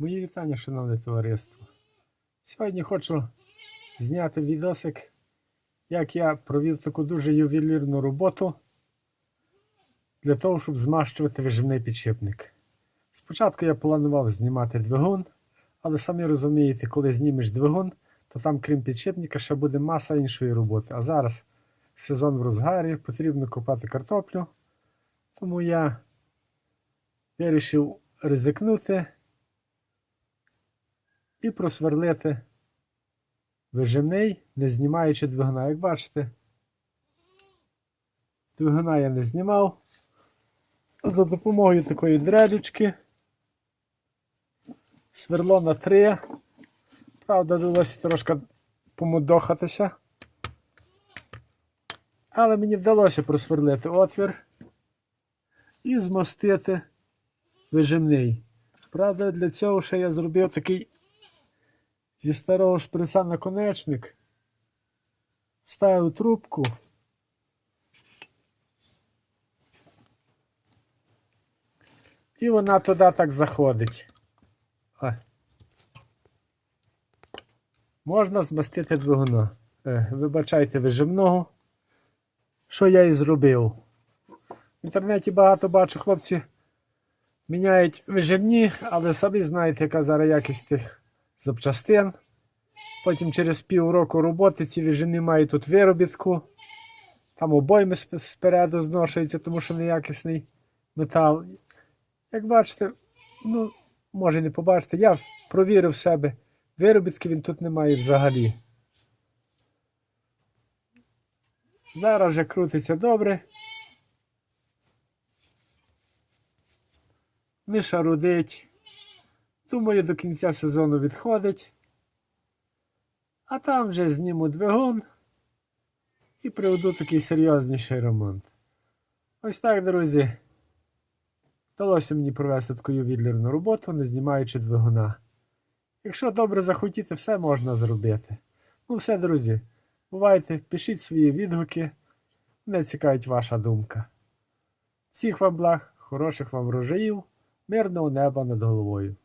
Мої вітання, шановне товариство. Сьогодні хочу зняти відосик, як я провів таку дуже ювелірну роботу для того, щоб змащувати виживний підшипник. Спочатку я планував знімати двигун, але самі розумієте, коли знімеш двигун, то там, крім підшипника, ще буде маса іншої роботи. А зараз сезон в розгарі, потрібно копати картоплю. Тому я вирішив ризикнути і просверлити вижимний, не знімаючи двигуна. Як бачите, двигуна я не знімав. За допомогою такої дрелючки. Сверло на 3. Правда, довелося трошки помудохатися. Але мені вдалося просверлити отвір і змостити вижимний. Правда, для цього ще я зробив такий зі старого шприца наконечник. Вставив трубку. І вона туди так заходить. О. Можна змастити двигуна. Е, вибачайте вижимного. Що я і зробив. В інтернеті багато бачу, хлопці міняють виживні, але самі знаєте, яка зараз якість тих запчастин. Потім через півроку роботи ці вижини мають тут виробітку. Там обойми спереду зношуються, тому що неякісний метал. Як бачите, ну, може не побачите, я провірив себе. Виробітки він тут немає взагалі. Зараз вже крутиться добре. Не шарудить. Думаю, до кінця сезону відходить. А там вже зніму двигун і приведу такий серйозніший ремонт. Ось так, друзі. Вдалося мені провести таку ювелірну роботу, не знімаючи двигуна. Якщо добре захотіти, все можна зробити. Ну, все, друзі. Бувайте, пишіть свої відгуки. Мене цікавить ваша думка. Всіх вам благ, хороших вам врожаїв, мирного неба над головою.